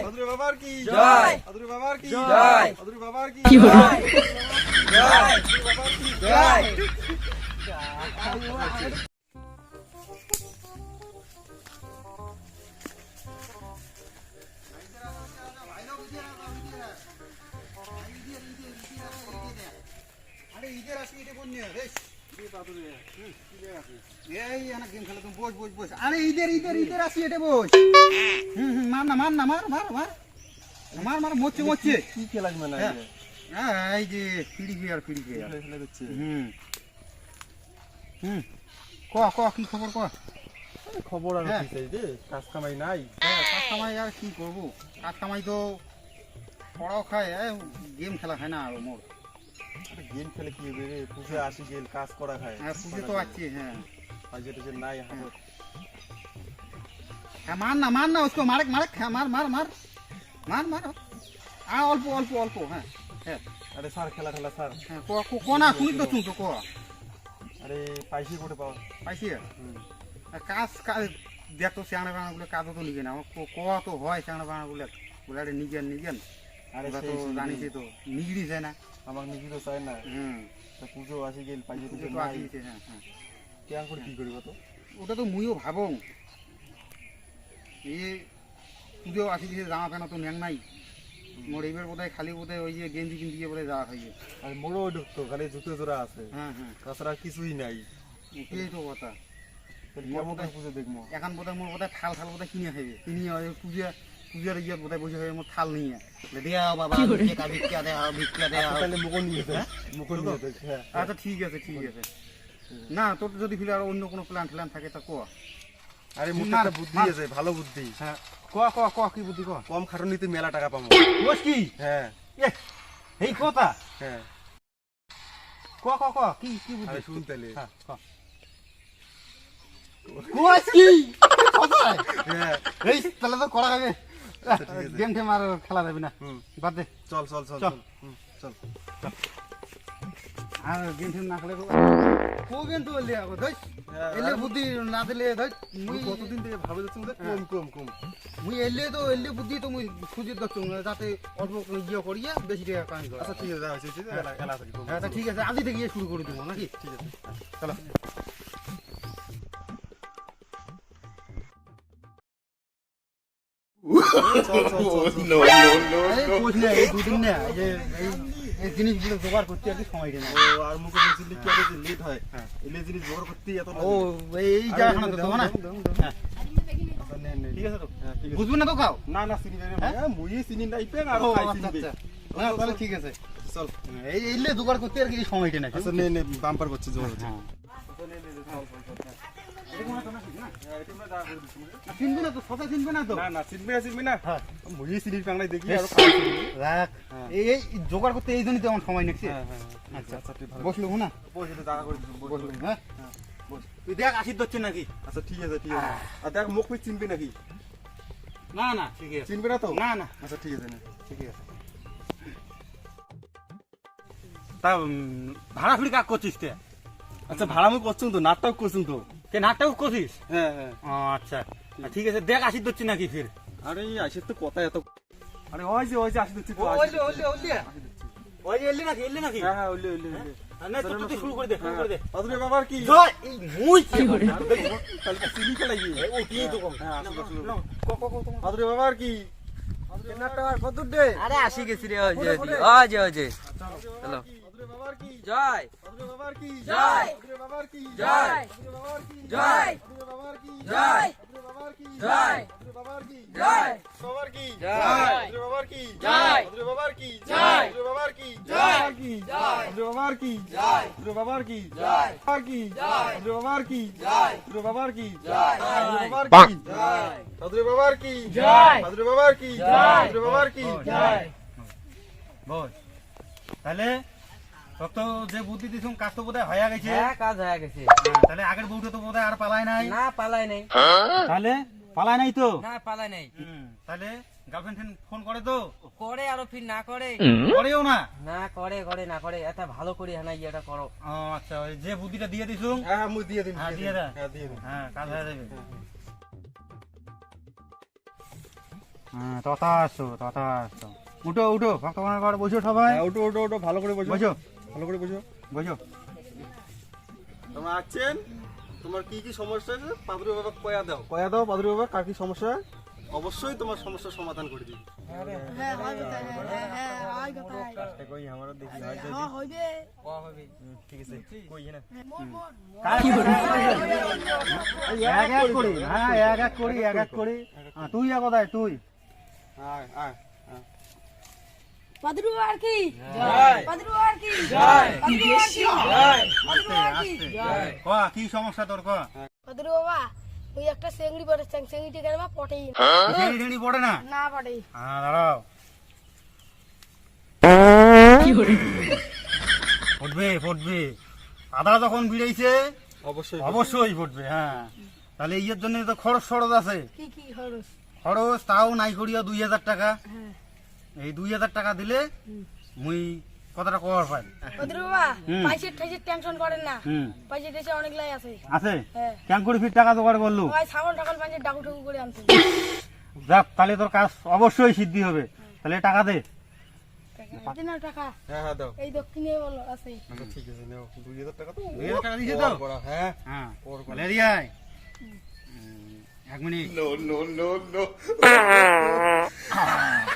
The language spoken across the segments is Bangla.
জয়। আদুরে বাবার কি? জয়। আদুরে বাবার কি? জয়। আদুরে বাবার কি? জয়। জয়। জয়। আরে ঈদের আসি এটা কোন নিয়ে রে এই এনা গেম খেলে তুমি বস বস বস। আরে ঈদের ঈদের ঈদের আসি এটা বস। হুম হুম মার না মার না মার মার মার। মার মার মরছে মরছে। কি খেলা মানে হ্যাঁ। এই যে ফিরি গিয়ার ফিরি গিয়ার হুম। হুম। ক ক কি খবর ক? খবর আর হ্যাঁ। কি চাই রে কাজ কামাই নাই? কাজ কামাই আর কি করব? কাজ কামাই তো পড়াও খায় গেম খেলা খায় না আর মোর। গেম খেলে কি হবে রে? পুজো আসি গেল কাজ করা খায়। হ্যাঁ পুজো তো আছে হ্যাঁ। যেটা হ্যাঁ, মার না মার না উসকো মারেক মারেক হ্যাঁ, মার মার মার। মার মার। আ অল্প অল্প অল্প হ্যাঁ হ্যাঁ। আরে স্যার খেলা খেলা স্যার। হ্যাঁ কো কো কোনা শুনি তো শুন তো কো। আরে পাইছি কোটে পাও পাইছি? কাজ কাজ দেখ তো সিয়ানা বানা গুলো কাজ তো নিগে না। কো তো হয় সিয়ানা বানা গুলো। গুলারে নিগেন নিগেন। আরে তো জানিছি তো নিগড়ি যায় না। আমার নিগড়ি তো চাই না। হুম। তো পুজো আসি গেল পাইছি তো আসি হ্যাঁ হ্যাঁ। কেন করে কি করিব তো? ওটা তো মুইও ভাবং। এই পুজো আসি দিছে জামা প্যান্ট তো ন্যাং নাই। মোর এইবার বোধহয় খালি বোধহয় ওই যে গেঞ্জি কিন দিয়ে বোধহয় যাওয়া হয়ে আর মোড়ও ঢুকতো খালি জুতো জোড়া আছে। হ্যাঁ হ্যাঁ। তাছাড়া কিছুই নাই। এই তো কথা। তাহলে মোর কেমন করে বোধহয়- পুজো দেখব? এখন বোধহয় মোর বোধহয় থাল থাল বোধহয় কিনে খাইবে। কিনে পূজা পূজার ইয়ে বোধহয় বসে হয়ে মোর থাল নিয়ে। দেয়া বাবা ভিক্ষা ভিক্ষা দেয়া ভিক্ষা দেয়া মুখ নিয়ে মুখ নিয়ে আচ্ছা ঠিক আছে ঠিক আছে। না তোর যদি ফিরে আর অন্য কোনো প্ল্যান ফ্ল্যান থাকে তা ক আরে মুখে একটা বুদ্ধি আছে ভালো বুদ্ধি। হ্যাঁ। ক ক ক কি বুদ্ধি ক কম খাটুনিতে মেলা টাকা পাবো। বস কি? হ্যাঁ। এই কথা? হ্যাঁ। ক ক ক কি কি বুদ্ধি? শুন তাহলে। হ্যাঁ ক কস কি? কোথায়? হ্যাঁ। এই তাহলে তো করা যাবে আচ্ছা। গেম টেম আর খেলা যাবে না। বাদ দে। চল চল চল চল। চল। চল। আর গেম না খেলে কো গেম এলে আগো ধই হ্যাঁ, এলে বুদ্ধি না দিলে ধই মুই কতদিন থেকে ভাবে যাচ্ছি মধ্যে কম কম কম। মুই এলে তো এলে বুদ্ধি তো মুই সুজিত দচ্ছ যাতে অল্প করে ইয়ে করিয়া বেশি টাকা কামাই করা। আচ্ছা ঠিক আছে। হ্যাঁ তা ঠিক আছে আজই থেকে শুরু করে দেবো নাকি? ঠিক আছে চলো। এই না এই না এই এই এই জিনিসগুলো জোগাড় করতে আর কি সময় দেয় না। ও আর মুখে বলছিলি কি আগে লেট হয় এলে জিনিস জোগাড় করতেই এত ও এই এই জায়গাখানা তো না। হ্যাঁ। ঠিক আছে তো? হ্যাঁ ঠিক আছে। বুঝবে না তো খাও না না চিনি নাই হ্যাঁ? হ্যাঁ মুই চিনি নাই পেন আর খাই আচ্ছা, চিনি আচ্ছা। হ্যাঁ তাহলে ঠিক আছে। চল। এই এলে জোগাড় করতে আর কি সময় দেয় না। আচ্ছা নে নে বাম্পার করছে জোগাড় হচ্ছে হ্যাঁ। না? চিনবে না তো? সদা চিনবে না তো? না চিনবি না চিনবি না। হ্যাঁ। মুই চিনি পাংলাই দেখি আর রাখ। হ্যাঁ। এই জোগাড় করতে এই জন্যই তো আমার সময় নিচ্ছে। হ্যাঁ আচ্ছা আচ্ছা। ঠিক বসল না? বসে তো করে বসল বসল হ্যাঁ। তুই দেখ ধরছে নাকি? আচ্ছা ঠিক আছে ঠিক আছে। আর দেখ মুখ চিনবি নাকি? না না ঠিক আছে। চিনবি না তো? না না। আচ্ছা ঠিক আছে না। ঠিকই আছে। তা ভাড়া ফিরি কাক করছিস তে? আচ্ছা ভাড়া মুই করছুন তো নাটক করছুন তো। কে নাটক করছিস? হ্যাঁ হ্যাঁ। আচ্ছা। ঠিক আছে দেখ আসির ধরছে নাকি ফির। আরে আসে তো কথা এত আরে ওই যে ওই যে আসি দিচ্ছি তো ওইলে ওইলে ওইলে ওই এলি নাকি এলি নাকি? হ্যাঁ হ্যাঁ ওইলে ওইলে ওইলে না তুই তুই শুরু করে দে শুরু করে দে। আদুরে বাবার কি? জয় এই মুই কি তাহলে তো চিনি খেলাই গিয়ে? ও কি তো কম। হ্যাঁ আসো আসো ক ক ক তোমার আদুরে বাবার কি? কত দে? আরে আসি গেছি রে ওই যে ওই যে। ওই যে চলো। আদুরে বাবার কি জয় বাবার কি জয়। বাবার কি জয়। বাবার কি জয়। বাবার কি জয়। বাবার কি জয়। বাবার কি জয়। বাবার কি জয়। বাবার কি জয়। বাবার কি জয়। বাবার কি জয়। কি জয়। আদুরে বাবার কি জয়। বাবার কি জয়। বাবার কি জয়। বাবার কি জয়। বাবার কি জয়। বাবার কি জয়। বাবার কি জয়। বাবার কি জয়। বাবার কি জয়। বল তাহলে তোর যে বুদ্ধি দিছুম কাজ তো বোধহয় হয়ে গেছে। হ্যাঁ কাজ হয়ে গেছে। তাহলে আগের বউটা তো বোধহয় আর পালায় নাই। না পালাই নাই। তাহলে পালায় নাই তো? না পালাই নাই। তাহলে গার্লফ্রেন্ড ফোন করে তো। করে আরও ফির না করে। করেও না? না করে করে না করে। এটা ভালো করে হ্যাঁ করো। আচ্ছা যে বুদ্ধিটা দিয়ে দিছুম? হ্যাঁ মুই দিয়ে দিন হ্যাঁ, দিয়ে দে। হ্যাঁ দিয়ে দিন হ্যাঁ কাজ হয়ে যাবে। হ্যাঁ তথা আসো তথা আসো উঠো উঠো ভক্তগণের ঘরে বসো সবাই। ওটো ওটো ওটো ভালো করে বসো। বসো। ভালো করে বসো বসো তোমরা আছেন? তোমার কি কি সমস্যা আছে? পাদুরি বাবা কয়া দাও। কয়া দাও পাদুরি বাবা কার কি সমস্যা অবশ্যই তোমার সমস্যার সমাধান করে দিবি হ্যাঁ হয় কথা হ্যাঁ হ্যাঁ হয় কথা কই আমারও দেখি হ্যাঁ হইবে ঠিক আছে কই না মোর মোর এক এক করি। হ্যাঁ এক এক করি এক এক করি। হ্যাঁ, তুই কোথায় তুই। পাদরু আর কি? জয়। পাদরু আর কি? জয়। পাদরু আর কি? জয়। পাদরু আর কি? জয়। ক কি সমস্যা তোর ক? পাদরু বাবা ওই একটা সেঙ্গড়ি পড়ে সেঙ্গড়িটা কেন পটেই? ঢেড়ি ঢেড়ি পড়ে না? না পটেই। হ্যাঁ দাঁড়াও। ফুটবে ফুটবে আদা যখন বিড়াইছে অবশ্যই অবশ্যই ফুটবে হ্যাঁ। তাহলে ইয়ের জন্য তো খরচ সরচ আছে। কি কি খরচ? খরচ তাও নাই করিয়া দুই হাজার টাকা। হ্যাঁ। এই দুই হাজার টাকা দিলে মুই কতটা কর পাই পাদরু বাবা পয়সার ঠাইসের টেনশন করেন না। পয়সা অনেক লাই আছে। আছে? হ্যাঁ। কেমন করে ফির টাকা জোগাড় করলু? সবাই ছাগল টাগল পাঞ্জের ডাকু টাকু করে আনছে। যাক তাহলে তোর কাজ অবশ্যই সিদ্ধি হবে। তাহলে টাকা দে। টাকা হ্যাঁ হ্যাঁ দাও। এই দক্ষিণে বলো আছে। আচ্ছা, ঠিক আছে নাও। দুই হাজার টাকা তো? দুই হাজার টাকা দিছে তো? হ্যাঁ। হ্যাঁ। বলে এক মিনিট।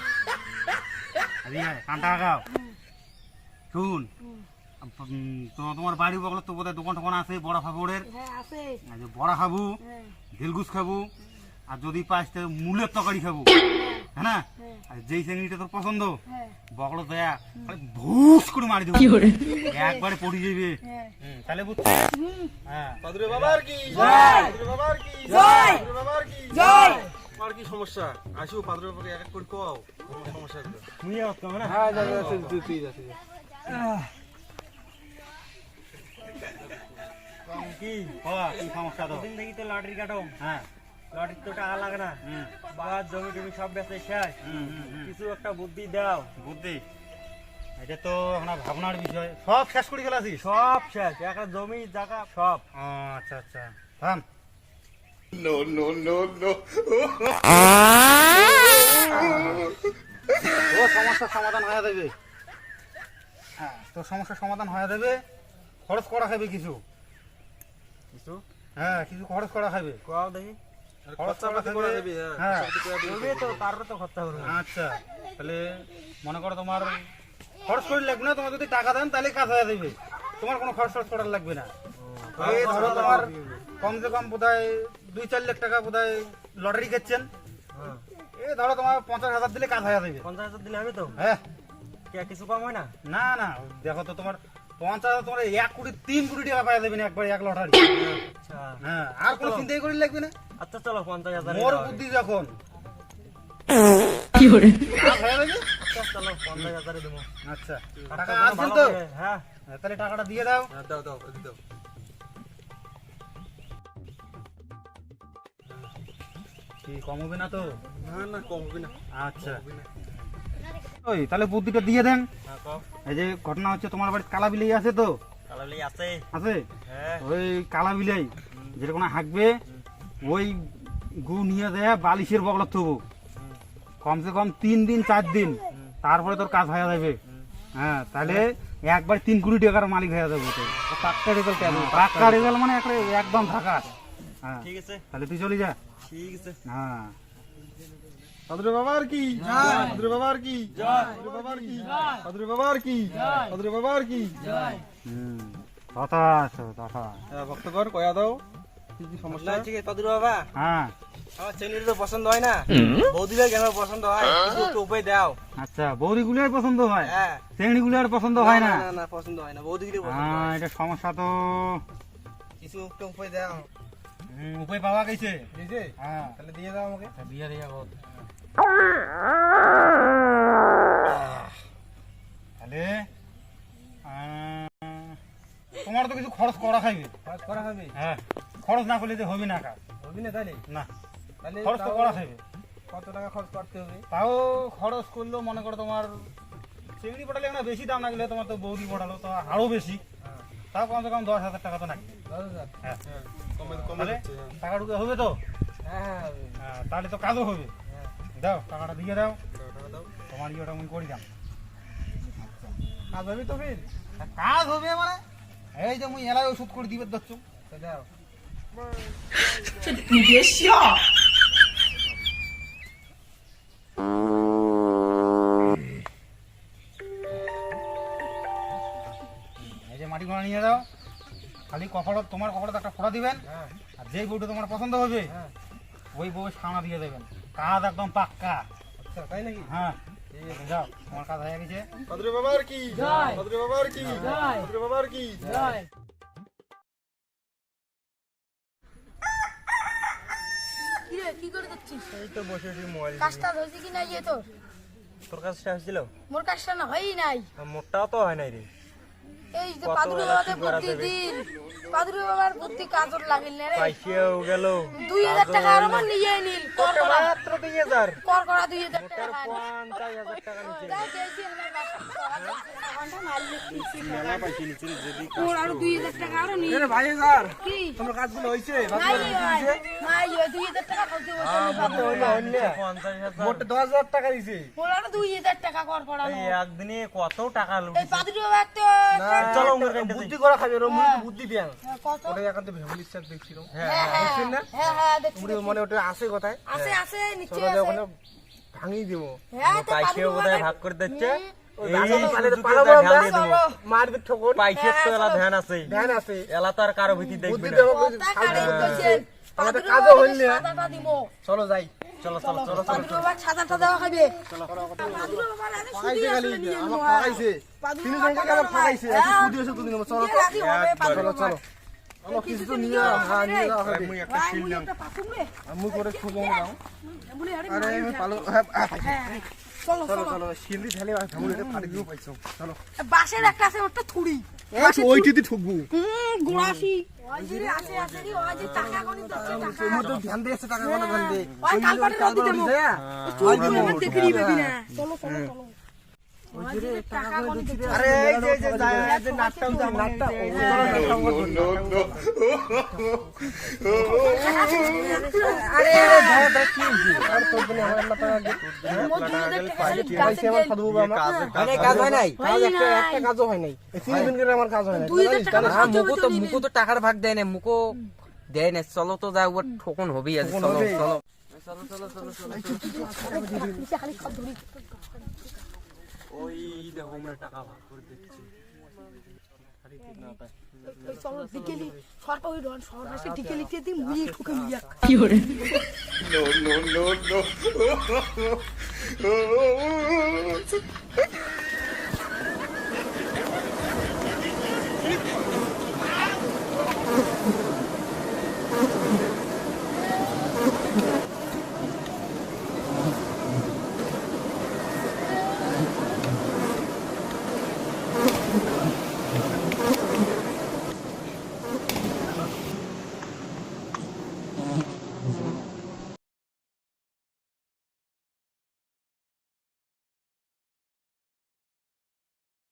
শুন তোমার বাড়ি বগল তো বোধহয় দোকান টোকান আছে বড়া ফাবড়ের হ্যাঁ আছে। বড়া খাব হ্যাঁ। দিলগুস খাব আর যদি পাস তো মূলের তরকারি খাব। হ্যাঁ। না? হ্যাঁ। আর যেই তোর পছন্দ হ্যাঁ। বগল দেয়া ভুস করে মারি দেবো। একবারে পড়ে যাবে হ্যাঁ। তাহলে হ্যাঁ। বাবার কি? বাবার কি? বাবার কি? জয়! আর কি সমস্যা? আসো পাদুরি বাবাকে এক এক করে কও। হ্যাঁ হ্যাঁ জমি টমি সব বেঁচে শেষ। কিছু একটা বুদ্ধি দাও বুদ্ধি এটা তো এখন ভাবনার বিষয় সব শেষ করে গেল সব শেষ একটা জমি জায়গা সব আচ্ছা আচ্ছা থাম ও সমস্যার সমাধান হয়ে যাবে। হ্যাঁ তো সমস্যার সমাধান হয়ে যাবে খরচ করা খাবে কিছু। কিছু? হ্যাঁ কিছু খরচ করা খাবে। কও দেখি। আচ্ছা। তাহলে মনে করো তোমার খরচ করে লাগবে না তোমার যদি টাকা দেন তাহলে কাজ হয়ে যাবে। তোমার কোনো খরচ খরচ করার লাগবে না। এই ধরো তোমার কমসে কম বোধ হয় দুই চার লাখ টাকা বোধ হয় লটারি খেচ্ছেন। হ্যাঁ। এই ধরো তোমার পঞ্চাশ হাজার দিলে কাজ হয়ে যাবে। পঞ্চাশ হাজার দিলে হবে তো? হ্যাঁ। কিছু কম হয় না? না না দেখো তো তোমার পঞ্চাশ হাজার তোমার এক কোটি তিন কোটি টাকা পাওয়া যাবে না একবার এক লটারি। আচ্ছা। হ্যাঁ আর কোনো চিন্তাই করে লাগবে না। আচ্ছা চলো পঞ্চাশ হাজার মোর বুদ্ধি যখন। হয়ে চলো পঞ্চাশ হাজারে দেবো। আচ্ছা টাকা টাকা আসছেন তো? হ্যাঁ। হ্যাঁ, তাহলে টাকাটা দিয়ে দাও। হ্যাঁ দাও দাও দাও। কি কম হবে না তো? না না কম হবে না। আচ্ছা। ওই তাহলে বুদ্ধিটা দিয়ে দেন। হ্যাঁ এই যে ঘটনা হচ্ছে তোমার বাড়িতে কালা বিলাই আছে তো? আছে। আছে? হ্যাঁ। ওই কালা বিলাই হাঁকবে ওই গু নিয়ে দেয় বালিশের বগলত থবো। কমসে কম তিন দিন চার দিন। তারপরে তোর কাজ হয়ে যাবে। হ্যাঁ তাহলে একবার তিন কোটি টাকার মালিক হয়ে যাবে পাক্কা রেজাল্ট রেজাল্ট মানে একদম থাকা হ্যাঁ। ঠিক আছে। তাহলে তুই চলে যা। ঠিক আছে। হ্যাঁ। পাদুরি বাবার কি? বাবার কি? পাদুরি বাবার কি? বাবার কি? পাদুরি বাবার কি? হুম। কথা আছে কথা ভক্তগণ কয়া দাও। কি কি সমস্যা? আছে পাদুর বাবা। হ্যাঁ। আমার ছেলের তো পছন্দ হয় না। কেন পছন্দ হয়? একটু উপায় দাও। আচ্ছা বৌদিগুলো আর পছন্দ হয়? হ্যাঁ। চেংড়িগুলো আর পছন্দ হয় না? না না পছন্দ হয় না। বৌদিগুলো পছন্দ হ্যাঁ। এটা সমস্যা তো। কিছু একটু উপায় দাও। উপায় পাওয়া গেছে। হ্যাঁ। তাহলে দিয়ে দাও আমাকে। বিয়ে দিয়ে যাব তাহলে তোমার তো কিছু খরচ করা খাইবে। কাজ করা হবে হ্যাঁ খরচ না করলে যে হবে না কাজ। হবে না তাহলে? না। তাহলে খরচ তো করা খাইবে। কত টাকা খরচ করতে হবে? তাও খরচ করলেও মনে করো তোমার চিংড়ি পটালে না বেশি দাম লাগলে তোমার তো বৌদি পটালো তো আরও বেশি। তাও কমসে কম দশ হাজার টাকা তো হাজার? হ্যাঁ। হ্যাঁ কমে কমে তাহলে হ্যাঁ। টাকা ঢুকে হবে তো? হ্যাঁ তাহলে তো কাজও হবে। দাও টাকাটা দিয়ে দাও। তোমার ইয়েটা আমি করে দাম কাজ হবে তো ফির। কাজ হবে মানে? এই যে মুই এলাই ওষুধ করে দিবে দচ্ছ দাও এই খালি কপাল তোমার কপালে একটা ফোড়া দিবেন হ্যাঁ। আর যেই বউটা তোমার পছন্দ হবে হ্যাঁ। ওই বউ সামনা দিয়ে দেবেন। কাজ একদম পাক্কা। আচ্ছা তাই নাকি? হ্যাঁ। যাও তোমার কাজ হয়ে গেছে। পাদুরে বাবার কি? জয়। বাবার কি? জয়। বাবার কি? কি করে যাচ্ছিস এই তো বসে বসে মোবাইল কাজটা হয়েছে কি নাই তোর? তোর কাছে শেষ ছিল মোর কাজটা না হয়ই নাই। মোটটাও তো হয় নাই রে। এই যে কত বাবাতে বুদ্ধি? প্রতিদিন পাদুরে বাবার বুদ্ধি কাজর লাগিল রে। পাইছেও গেল। দুই হাজার টাকা আর আমার নিয়ে নিল। কর করা। মাত্র দুই হাজার। কর করা দুই হাজার টাকা পঞ্চাশ হাজার টাকা নিচে। একদিনে কত টাকা বুদ্ধি করা খাবে বুদ্ধি দেন ওটা একান্ত মানে ওটা আসে কথায় আছে আছে নিচে চলো আছে ওখানে ভাঙি দিব হ্যাঁ ভাগ করে দিচ্ছে। দেবো। চলো। চলো যাই। চলো চলো চলো চলো। খাবে নিয়ে আমার হ্যাঁ, চলো। চলো চলো। আমার কিছু তো নিয়ে হ্যাঁ নিয়ে যাওয়া হবে ভাই, একটা পাকুম রে। আমি করে আরে আমি পালো হ্যাঁ হ্যাঁ, হ্যাঁ, চলো চলো দিও পাইছো। বাসের একটা আছে ওটা থুড়ি। ওইটিতে ঠুকবো। হুম দেবো চুল চলো। আরে এই যে যে যে কি আমার আমার সাধু বাবা আমার কাজে হয় নাই। কাজ হয় একটা। একটা কাজও হয় নাই। তিন দিন আমার কাজ হয় নাই। হ্যাঁ মুকো তো নিবে। মুকো তো টাকার ভাগ দেয় না মুকো দেয় না চলো তো যাও ঠকন হবেই আছে চলো। চলো। নিচে খালি খাপ ধরি। ওই দেখো আমরা টাকা ভাগ করে দিচ্ছি কি